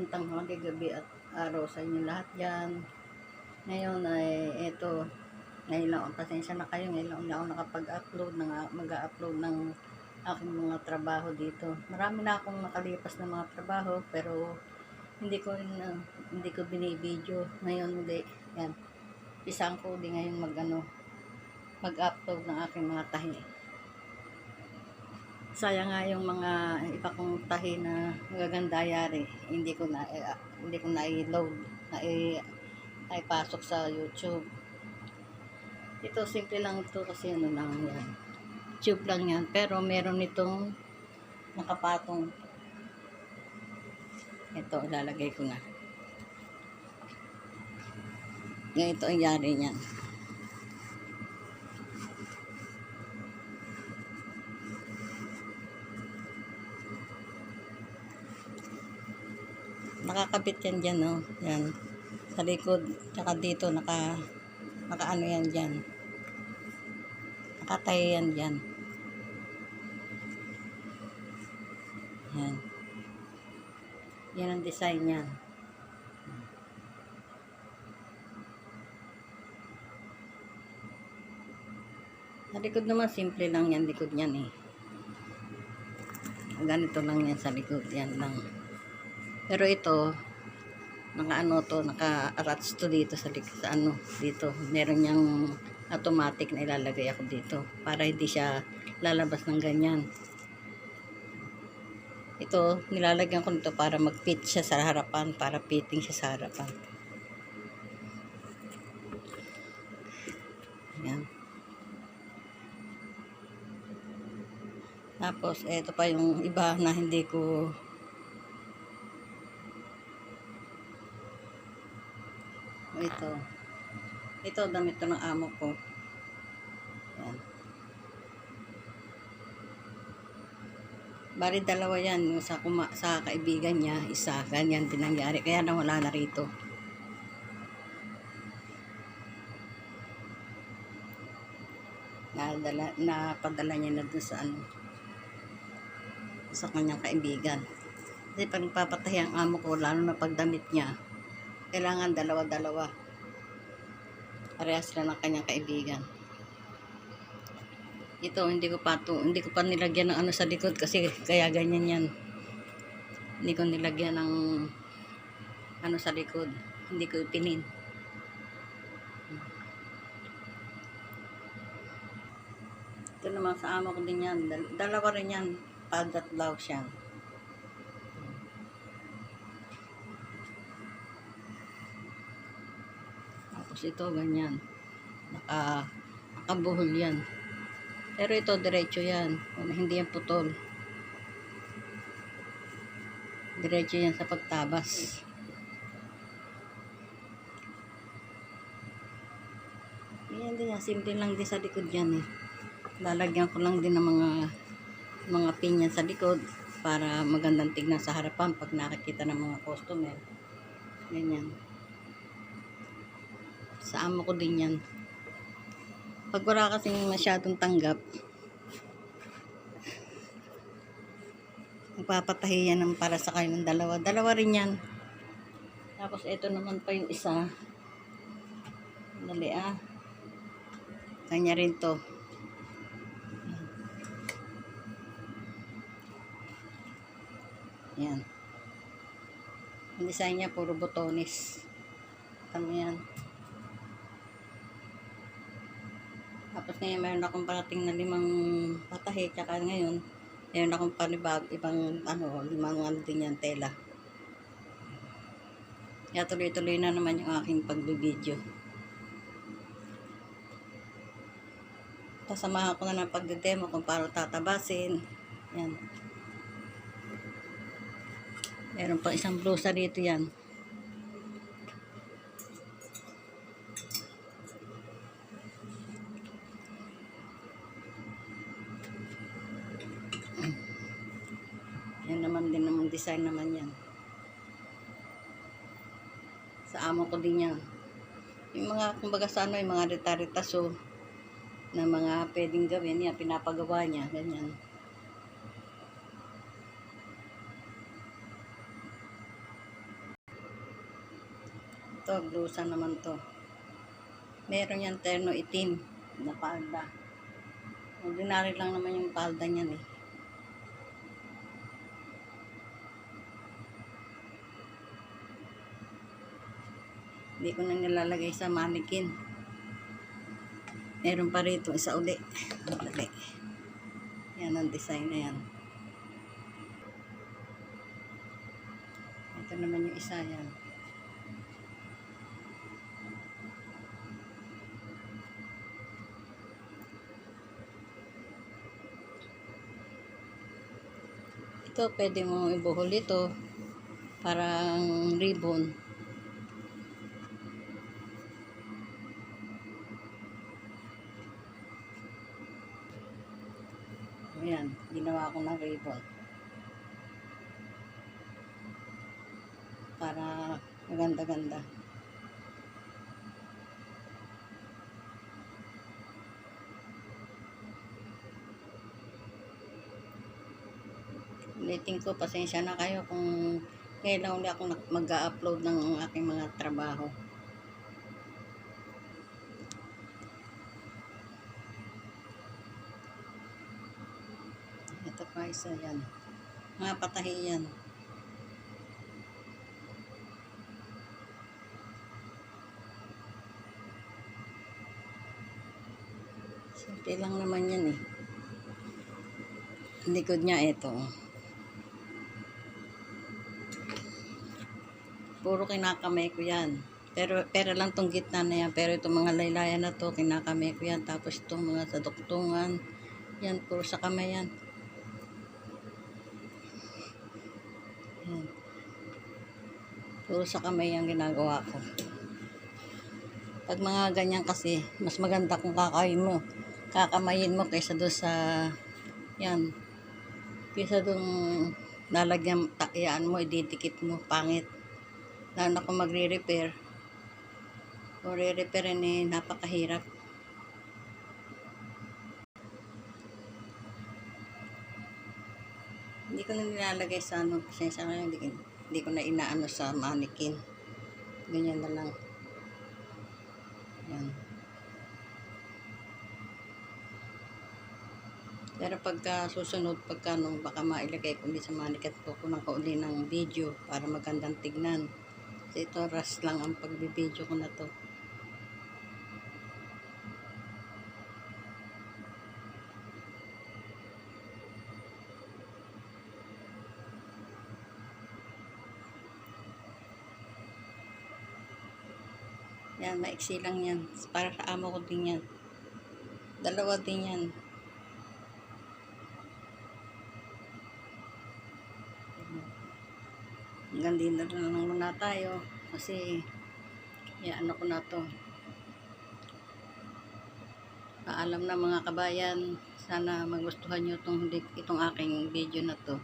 magandang tanghali, gabi at araw sa inyo lahat dyan. Ngayon ay eto, ngayon lang, pasensya na kayo, ngayon lang ako nakapag-upload, ng, mag-upload ng aking mga trabaho dito. Marami na akong nakalipas na mga trabaho, pero hindi ko ah, hindi ko binibideo. Ngayon hindi, yan. Isang ko din ngayon mag, ano, mag-upload ng aking mga tahi. Sayang nga yung mga iba kong tahi na magaganda yari. Hindi ko na eh, hindi ko na i-load, na i ay pasok sa YouTube. Ito simple lang ito kasi ano lang yan. Tube lang yan. Pero meron itong nakapatong. Ito, ilalagay ko na. Ngayon ito ang yari niyan. Nakakabit yan dyan, no? Yan. Sa likod, tsaka dito, naka, naka ano yan dyan. Nakatayo yan dyan. Yan. Yan ang design yan. Sa likod naman, simple lang yan, likod yan eh. Ganito lang yan sa likod, yan lang. Pero ito, naka ano to, naka-attach to dito sa, sa ano, dito. Meron niyang automatic na ilalagay ako dito para hindi siya lalabas ng ganyan. Ito, nilalagyan ko nito para mag-fit siya sa harapan, para fitting siya sa harapan. Yan. Tapos, ito pa yung iba na hindi ko ito. Ito, damit to ng amo ko. Yan. Bali, dalawa yan. Sa, kuma, sa kaibigan niya, isa. Ganyan din nangyari. Kaya nawala na rito. Nadala, napadala niya na dun sa ano sa kanyang kaibigan. Kasi pag nagpapatahi ang amo ko, lalo na pagdamit niya, kailangan dalawa-dalawa. Parehas sila ng kanyang kaibigan. Ito, hindi ko pa to, hindi ko pa nilagyan ng ano sa likod kasi kaya ganyan yan. Hindi ko nilagyan ng ano sa likod. Hindi ko ipinin. Ito naman sa amo ko din yan. Dal- Dalawa rin yan. Pad at blouse yan. Tapos ito, ganyan. Naka, nakabuhol yan. Pero ito, diretso yan. Hindi yan putol. Diretso yan sa pagtabas. Yan din yan. Simple lang din sa likod yan eh. Lalagyan ko lang din ng mga mga pin yan sa likod para magandang tignan sa harapan pag nakikita ng mga customer. Ganyan. Sa amo ko din yan. Pag wala kasing masyadong tanggap, magpapatahi yan ng para sa kayo ng dalawa. Dalawa rin yan. Tapos ito naman pa yung isa. Dali ah. Kanya rin to. Yan. Ang design niya puro botones. Ano yan. Tapos ngayon meron akong parating na limang patahe. Tsaka ngayon, meron akong panibag, ibang ano, limang ano din yan, tela. Kaya tuloy-tuloy na naman yung aking pagbibideo. Tasamahan ko na ng pagdedemo kung paano tatabasin. Yan. Meron pa isang blusa dito. Yan design naman yan. Sa amo ko din yan. Yung mga, kumbaga sa ano, yung mga rita-ritaso na mga pwedeng gawin, yan, pinapagawa niya, ganyan. Ito, blusa naman to. Meron yan terno itim na palda. Ordinary lang naman yung palda niyan eh. Hindi ko na nilalagay sa mannequin. Meron pa rito isa uli. Dali. Yan ang design na yan. Ito naman yung isa yan. Ito, pwede mo ibuhol ito. Parang ribbon. Ayan, ginawa ko ng ribbon. Para maganda-ganda. Ulitin ko, pasensya na kayo kung ngayon lang ulit ako mag-upload ng aking mga trabaho. Isa yan. Mga patahi yan. Simple lang naman yan eh. Likod niya ito. Puro kinakamay ko yan. Pero, pero lang tong gitna na yan. Pero itong mga laylayan na to, kinakamay ko yan. Tapos itong mga sa duktungan, yan, puro sa kamay yan. Yan. Puro sa kamay yung ginagawa ko. Pag mga ganyan kasi, mas maganda kung kakain mo. Kakamayin mo kaysa doon sa, yan, kaysa doon lalagyan, takiyaan mo, ididikit mo, pangit. Lalo na kung magre-repair. Kung re-repairin eh, napakahirap. Hindi ko na nilalagay sa ano, pasensya na hindi, hindi ko na inaano sa mannequin. Ganyan na lang. Yan. Pero pagka susunod, pagka nung baka mailagay ko din sa mannequin ko kunang kauli ng video para magandang tignan. Kasi ito, rush lang ang pagbibideo ko na to. Yan, maiksi lang yan. Para sa amo ko din yan. Dalawa din yan. Hanggang din na lang muna tayo. Kasi, yan, ano ko na to. Paalam na mga kabayan. Sana magustuhan nyo itong, itong aking video na to.